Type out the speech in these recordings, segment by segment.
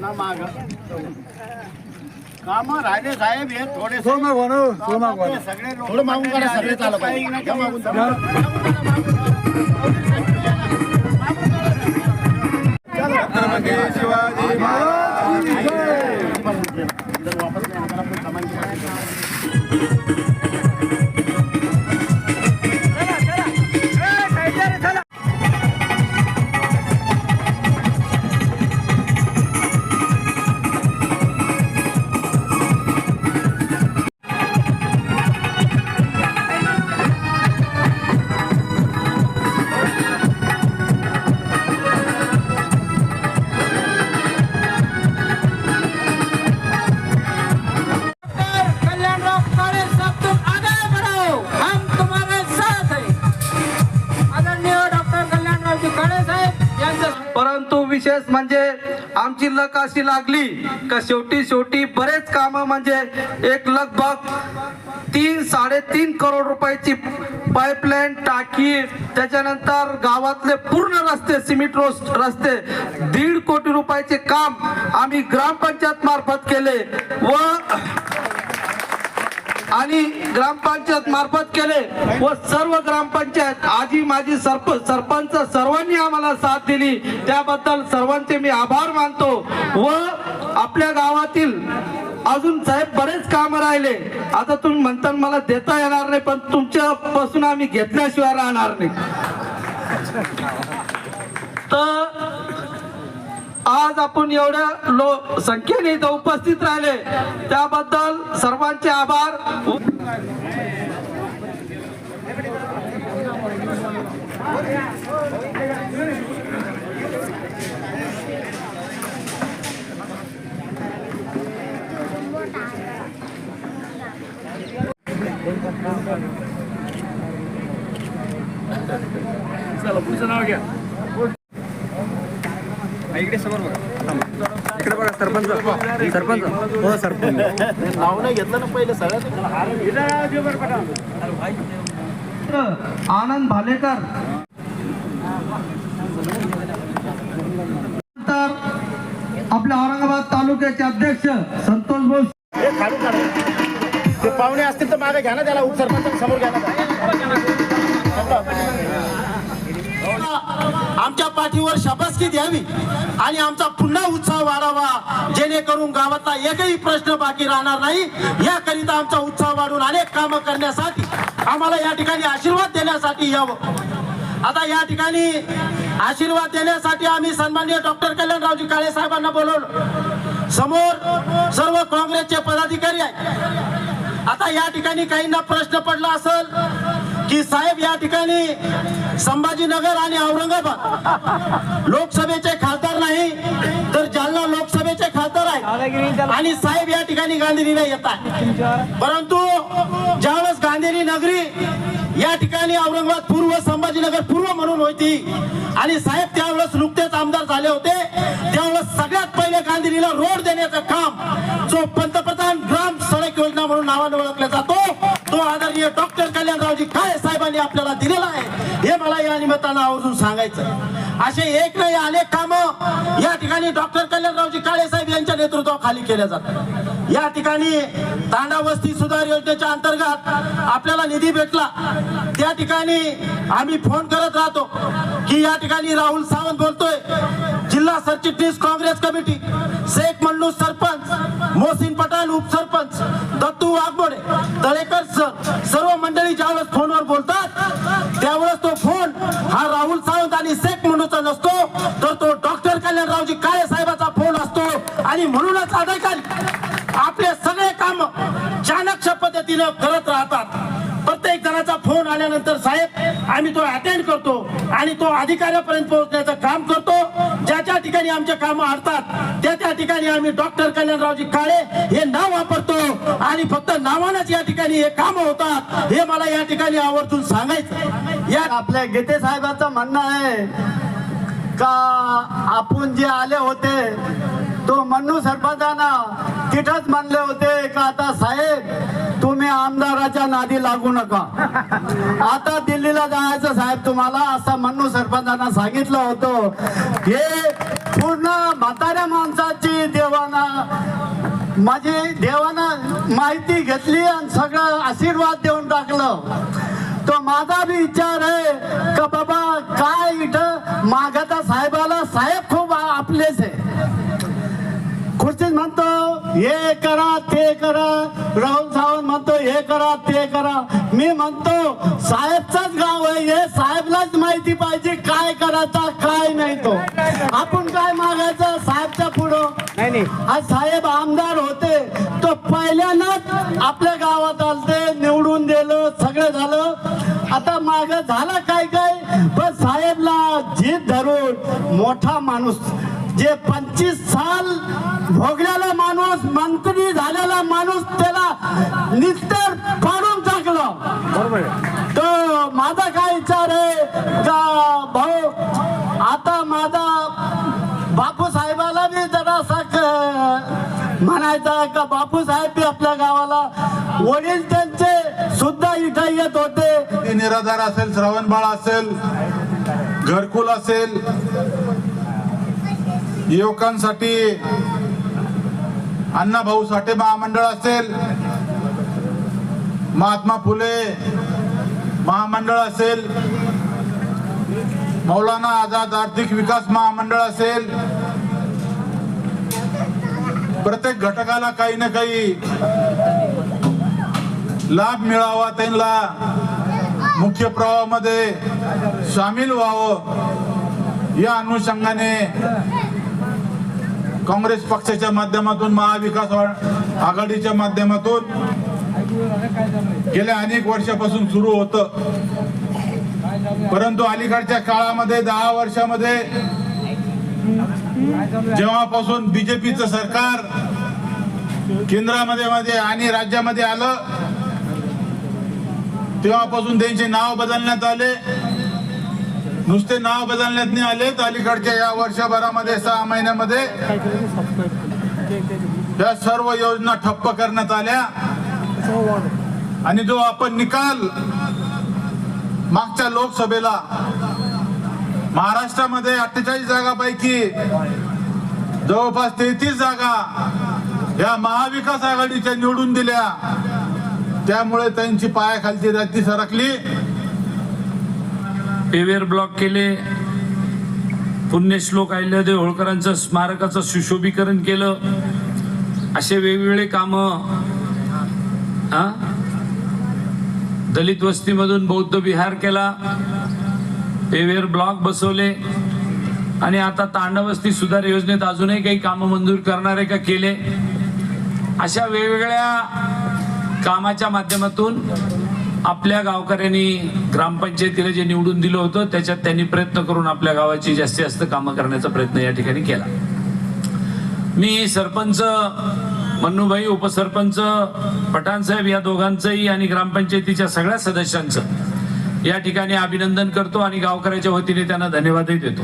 ना माग. काम राहिले साहेब हे थोडे सोमा म्हणू सोमा म्हणू सगळे थोडं मागून काढा सगळे चालू शिवाजी विशेष म्हणजे आमची लक अशी लागली का शेवटी शेवटी बरेच काम म्हणजे एक लगभग तीन साडेतीन करोड रुपयाची पाईपलाईन टाकी त्याच्यानंतर गावातले पूर्ण रस्ते सिमेंट रोड रस्ते दीड कोटी रुपयाचे काम आम्ही ग्रामपंचायत मार्फत केले व आणि ग्रामपंचायत मार्फत केले व सर्व ग्रामपंचायत आजी माझी सरप सरपंच सर्वांनी आम्हाला साथ दिली. त्याबद्दल सर्वांचे मी आभार मानतो व आपल्या गावातील अजून साहेब बरेच काम राहिले. आता तुम्ही म्हणता मला देता येणार नाही पण तुमच्या पासून आम्ही घेतल्याशिवाय राहणार नाही. तर आज आपण एवढ्या लो संख्येने इथं उपस्थित राहिले. त्याबद्दल सर्वांचे आभार. नाव नाही घेतलं ना पहिले सगळ्यात. आनंद भालेकर. तर आपल्या औरंगाबाद तालुक्याचे अध्यक्ष संतोष बोस हे ते पाहुणे असतील तर मागे घ्या ना त्याला उपसरपंच समोर घ्या ना. आमच्या पाठीवर शाबासकी द्यावी आणि आमचा पुन्हा उत्साह वाढावा जेणेकरून गावातला एकही प्रश्न बाकी राहणार नाही. याकरिता आमचा उत्साह वाढून अनेक कामं करण्यासाठी आम्हाला या ठिकाणी आशीर्वाद देण्यासाठी यावं. आता या ठिकाणी आशीर्वाद देण्यासाठी आम्ही सन्माननीय डॉक्टर कल्याणरावजी काळे साहेबांना बोलवलं. समोर सर्व काँग्रेसचे पदाधिकारी आहेत. आता या ठिकाणी काहींना प्रश्न पडला असेल की साहेब या ठिकाणी संभाजीनगर आणि औरंगाबाद लोकसभेचे खासदार नाही तर जालना लोकसभेचे खासदार आहेत. आणि साहेब या ठिकाणी गांधीला येतात परंतु ज्यावेळेस गांधीनी नगरी या ठिकाणी औरंगाबाद पूर्व संभाजीनगर पूर्व म्हणून होती आणि साहेब त्यावेळेस नुकतेच आमदार झाले होते त्यावेळेस सगळ्यात पहिले गांधीला रोड देण्याचं काम जो पंतप्रधान ग्राम सडक योजना म्हणून नावाने ओळखला जातो तो आदरणीय डॉक्टर कल्याणरावजी काळे साहेबांनी आपल्याला दिलेला आहे. हे मला या निमित्तानं आवर्जून सांगायचं असे एक नाही अनेक कामं या ठिकाणी डॉक्टर कल्याणरावजी काळे साहेब यांच्या नेतृत्वाखाली केल्या जातात. या ठिकाणी तांडा वस्ती सुधार योजनेच्या अंतर्गत आपल्याला निधी भेटला. त्या ठिकाणी आम्ही फोन करत राहतो की या ठिकाणी राहुल सावंत बोलतोय. जिल्हा सरचिटणीस काँग्रेस कमिटी शेख मंडू सरपंच मोहसिन पठाण उपसरपंच दत्तू वाघमोडे तळेकर सर सर्व मंडळी ज्यावेळेस फोनवर बोलतात त्यावेळेस तो फोन हा राहुल सावंत आणि शेख म्हणूचा नसतो तर तो डॉक्टर कल्याणरावजी काळे साहेबाचा फोन असतो. आणि म्हणूनच अधिकारी आपले सगळे काम चाणक्य पद्धतीनं करत राहतात. आल्यानंतर साहेब आम्ही तो अटेंड करतो आणि तो अधिकाऱ्यापर्यंत पोहोचण्याचं काम करतो. ज्या ज्या ठिकाणी आमचे काम अडतात त्या त्या ठिकाणी आम्ही डॉक्टर कल्याणरावजी काळे हे नाव वापरतो. आणि फक्त नावानच या ठिकाणी हे काम होतात हे मला या ठिकाणी आवर्जून सांगायचं या आपल्या गीते साहेबांचं म्हणणं आहे का आपण जे आले होते तो मन्नू सरपंचांना तिथंच म्हणले होते का आता साहेब तुम्ही आमदाराच्या नादी लागू नका. आता दिल्लीला जायचं साहेब तुम्हाला असं मन्नू सरपंचांना सांगितलं होतं. हे पूर्ण म्हाताऱ्या माणसाची देवाना माझी देवानं माहिती घेतली आणि सगळं आशीर्वाद देऊन टाकलं. तो माझा बी विचार आहे का बाबा काय इथं मागाता साहेबाला साहेब खूप आपलेच आहे. खुर्चीत म्हणतो हे करा ते करा. राहुल सावंत म्हणतो हे करा ते करा. मी म्हणतो साहेबचाच गाव आहे हे साहेबलाच माहिती पाहिजे काय करायचा काय नाही तो. आपण काय मागायचं साहेबच्या पुढं? आज साहेब आमदार होते तो पहिल्यांदाच आपल्या गावात आलते निवडून दिलं सगळं झालं. आता माग झालं काय काय पण साहेबला जीत धरून मोठा माणूस जे पंचवीस साल भोगलेला माणूस मंत्री झालेला माणूस त्याला निस्तर पाडून टाकलं. तर माझा काय विचार आहे? का भाऊ आता माझा बापू साहेबाला बी जरासा क- म्हणायचा का बापू साहेब बी आपल्या गावाला वडील त्यांचे सुद्धा इथं येत होते. निराधार असेल श्रावणबाळ असेल घरकुल असेल युवकांसाठी अण्णाभाऊ साठे महामंडळ असेल महात्मा फुले महामंडळ असेल मौलाना आझाद आर्थिक विकास महामंडळ असेल प्रत्येक घटकाला काही ना काही लाभ मिळावा त्यांना. मुख्य प्रवाहामध्ये सामील व्हावं. या अनुषंगाने काँग्रेस पक्षाच्या माध्यमातून महाविकास आघाडीच्या माध्यमातून गेल्या अनेक वर्षापासून सुरू होतं. परंतु अलीकडच्या काळामध्ये दहा वर्षामध्ये जेव्हापासून बीजेपीचं सरकार केंद्रामध्ये मध्ये आणि राज्यामध्ये आलं तेव्हापासून त्यांचे नाव बदलण्यात आले. नुसते नाव बदलण्यात नाही आले. तर अलीकडच्या या वर्षभरामध्ये सहा महिन्यामध्ये या सर्व योजना ठप्प करण्यात आल्या. आणि जो आपण निकाल मागच्या लोकसभेला महाराष्ट्रामध्ये अठ्ठेचाळीस जागापैकी जवळपास तेहतीस जागा या महाविकास आघाडीच्या निवडून दिल्या. त्यामुळे त्यांची पायाखालची रद्दी सरकली. पेवेर ब्लॉक केले. पुण्यश्लोक अहिल्यादेव होळकरांचं स्मारकाचं सुशोभीकरण केलं. असे वेगवेगळे काम हा? दलित वस्तीमधून बौद्ध विहार केला. पेवेर ब्लॉक बसवले. आणि आता तांडवस्ती सुधार योजनेत अजूनही काही कामं मंजूर करणारे का केले? अशा वेगवेगळ्या कामाच्या माध्यमातून आपल्या गावकऱ्यांनी ग्रामपंचायतीला जे निवडून दिलं होतं त्याच्यात त्यांनी प्रयत्न करून आपल्या गावाची जास्तीत जास्त कामं करण्याचा प्रयत्न या ठिकाणी केला. मी सरपंच मन्नूभाई उपसरपंच पठाणसाहेब या दोघांचंही आणि ग्रामपंचायतीच्या सगळ्या सदस्यांचं या ठिकाणी अभिनंदन करतो आणि गावकऱ्याच्या वतीने त्यांना धन्यवादही देतो.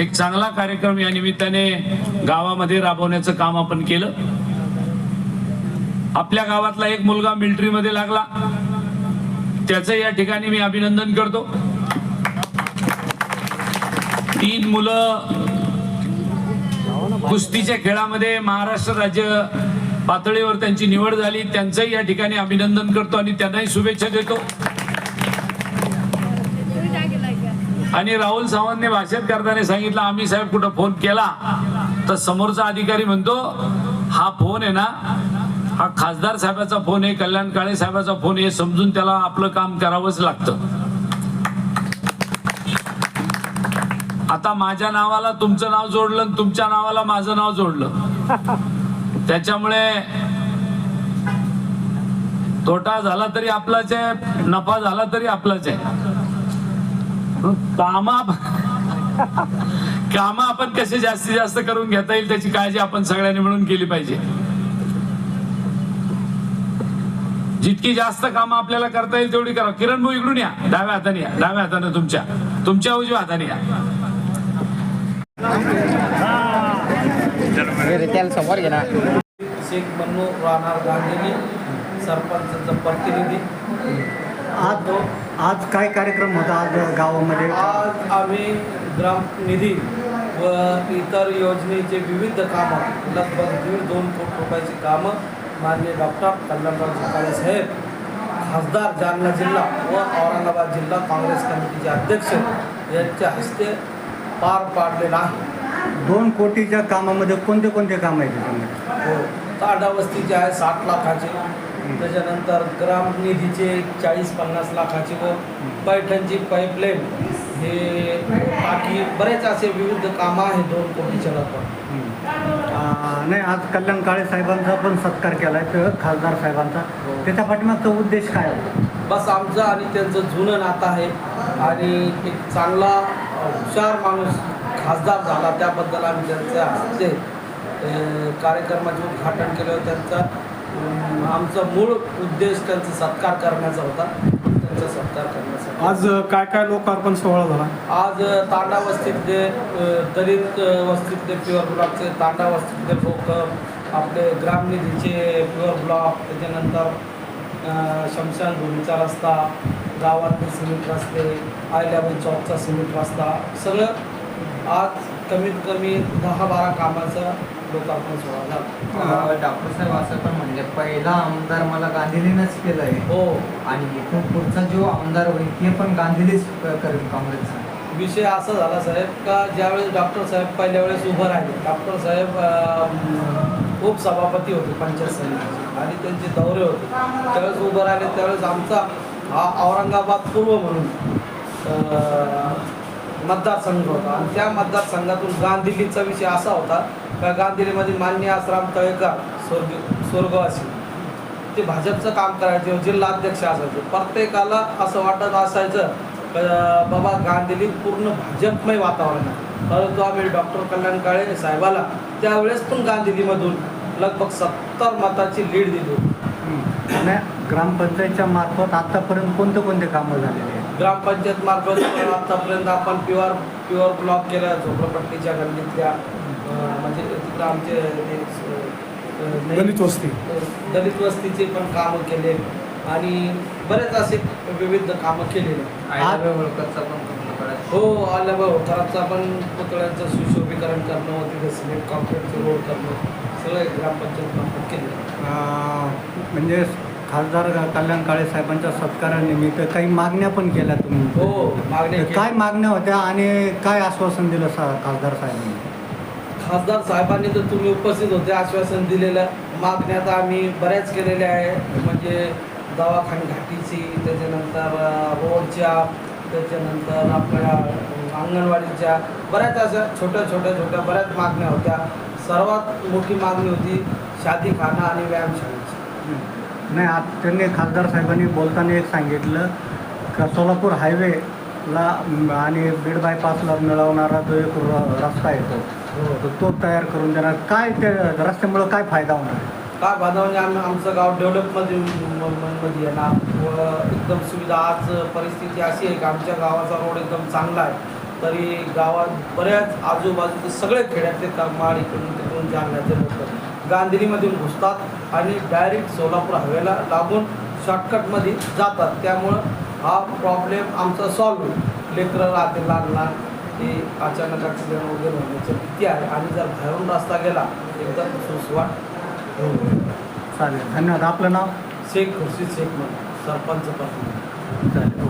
एक चांगला कार्यक्रम या निमित्ताने गावामध्ये राबवण्याचं काम आपण केलं. आपल्या गावातला एक मुलगा मिलिटरीमध्ये लागला. त्याचं या ठिकाणी मी अभिनंदन करतो. तीन मुलं कुस्तीच्या खेळामध्ये महाराष्ट्र राज्य पातळीवर त्यांची निवड झाली. त्यांचंही या ठिकाणी अभिनंदन करतो आणि त्यांनाही शुभेच्छा देतो. आणि राहुल सावंतने भाषेत करताना सांगितलं आम्ही साहेब कुठं फोन केला? तर समोरचा अधिकारी म्हणतो हा फोन आहे ना हा खासदार साहेबाचा फोन आहे कल्याण काळे साहेबाचा फोन आहे समजून त्याला आपलं काम करावंच लागतं. आता माझ्या नावाला तुमचं नाव जोडलं आणि तुमच्या नावाला माझं नाव जोडलं. त्याच्यामुळे तोटा झाला तरी आपलाच आहे नफा झाला तरी आपलाच आहे. कामा कामा आपण कसे जास्तीत जास्त करून घेता येईल त्याची काळजी आपण सगळ्यांनी मिळून केली पाहिजे. जितकी जास्त कामं आपल्याला करता येईल तेवढी करा. किरण भाऊ इकडून या. डाव्या हाताने या. डाव्या हाताने तुमच्या. तुमच्या उजव्या हाताने या. शेख बन्नू राहणार गांधीनी सरपंचाचं प्रतिनिधी. आज आज काय कार्यक्रम होता आज गावामध्ये? आज आम्ही ग्राम निधी व इतर योजनेचे विविध कामं लगभग दीड दोन कोटी रुपयाची कामं माननीय डॉक्टर कल्याणराव काळे साहेब खासदार जालना जिल्हा व औरंगाबाद जिल्हा काँग्रेस कमिटीचे अध्यक्ष यांच्या हस्ते पार पाडलेला आहे. दोन कोटीच्या कामामध्ये कोणते कोणते काम आहे त्याच्यामध्ये हो ताडा वस्तीचे आहे साठ लाखाचे. त्याच्यानंतर ग्राम निधीचे चाळीस पन्नास लाखाचे व पैठणची पाईपलाईन हे बाकी बरेच असे विविध कामं आहेत दोन कोटीच्या आ, नाही आज कल्याण काळे साहेबांचा पण सत्कार केला आहे खासदार साहेबांचा. त्याच्या पाठीमागचा उद्देश काय आहे बस आमचं आणि त्यांचं जुनं नातं आहे. आणि एक चांगला हुशार माणूस खासदार झाला त्याबद्दल आम्ही त्यांच्या हस्ते कार्यक्रमाचे उद्घाटन केलं. त्यांचा आमचा मूळ उद्देश त्यांचा सत्कार करण्याचा होता. त्यांचा सत्कार करण्याचा. आज काय काय लोकार्पण सोहळा झाला? आज तांडा वस्तीतले दलित वस्तीतले प्युअर ब्लॉकचे तांडा वस्तीतले लोक आपले ग्रामनिधीचे प्युअर ब्लॉक त्याच्यानंतर शमशान भूमीचा रस्ता गावातले सिमेंट रस्ते लेवन चौकचा सिमेंट रस्ता सगळं आज कमीत कमी दहा बारा कामाचा लोकार्पण सोहळा झाला. डॉक्टर साहेब असं पण म्हणजे पहिला आमदार मला गांधीजीनंच केलं आहे हो. आणि इथून पुढचा जो आमदार होईल ते पण गांधीजीच करेल काँग्रेसचा. विषय असा झाला साहेब का ज्यावेळेस डॉक्टर साहेब पहिल्या वेळेस उभं राहिले डॉक्टर साहेब अं, उपसभापती होते पंचायत समितीचे आणि त्यांचे दौरे होते. त्यावेळेस उभं राहिले त्यावेळेस आमचा हा औरंगाबाद पूर्व म्हणून मतदारसंघ होता. आणि त्या मतदारसंघातून गांधीलीचा विषय असा होता का गांधीलीमध्ये मान्य आसराम तळेकर स्वर्ग स्वर्गवासी ते भाजपचं काम करायचे जिल्हाध्यक्ष असायचे. प्रत्येकाला असं वाटत असायचं बाबा गांधीली पूर्ण भाजपमय वातावरण आहे. परंतु आम्ही डॉक्टर कल्याण काळे साहेबाला त्यावेळेस पण गांधीलीमधून लगभग सत्तर मताची लीड दिली होती. ग्रामपंचायतच्या मार्फत आतापर्यंत कोणते कोणते कामं झालेले आहेत? ग्रामपंचायत मार्फत आतापर्यंत आपण प्युअर प्युअर ब्लॉक केला झोपडपट्टीच्या गल्लीतल्या म्हणजे तिथं आमचे दलित वस्ती. दलित वस्तीचे पण कामं केले. आणि बरेच असे विविध कामं केलेले. हो आल्याबा होताराचा पण पुतळ्यांचं सुशोभीकरण करणं तिथे सिमेंट कॉन्क्रीटचं रोड करणं सगळं ग्रामपंचायत मार्फत केलेलं. आ, म्हणजे खासदार कल्याण काळे साहेबांच्या सत्कारानिमित्त काही मागण्या पण केल्या तुम्ही. हो मागण्या. काय मागण्या होत्या आणि काय आश्वासन दिलं सा खासदार साहेबांनी? खासदार साहेबांनी तर तुम्ही उपस्थित होते आश्वासन दिलेलं. मागण्या तर आम्ही बऱ्याच केलेल्या आहे म्हणजे दवाखाने घाटीची त्याच्यानंतर रोडच्या त्याच्यानंतर आपल्या अंगणवाडीच्या बऱ्याच अशा छोट्या छोट्या छोट्या बऱ्याच मागण्या होत्या. सर्वात मोठी मागणी होती शादीखाना आणि व्यायामशाळेची. नाही आज त्यांनी खासदार साहेबांनी बोलताना एक सांगितलं का सोलापूर हायवेला आणि बीड बायपासला मिळवणारा जो एक रस्ता येतो तर तो तयार करून देणार. काय ते रस्त्यामुळं काय फायदा होणार? काय बाधा म्हणजे आम्ही आमचं गाव डेव्हलपमध्ये मध्ये येणार. व एकदम सुविधा आज परिस्थिती अशी आहे की आमच्या गावाचा रोड एकदम चांगला आहे. तरी गावात बऱ्याच आजूबाजूचे सगळे खेड्यातले करमाड इकडून तिकडून जालन्याचे लोक गांधीमधून घुसतात आणि डायरेक्ट सोलापूर हायवेला लागून शॉर्टकटमध्ये जातात. त्यामुळं हा प्रॉब्लेम आमचा सॉल्व्ह होईल. लेकरं राहते लहान लहान ते अचानक ॲक्सिडेंट वगैरे होण्याची भीती आहे. आणि जर बाहेरून रस्ता गेला एकदम सुसवाट होईल चालेल. धन्यवाद. आपलं नाव? शेख खुर्शीद शेख म्हणून सरपंच पण चालेल.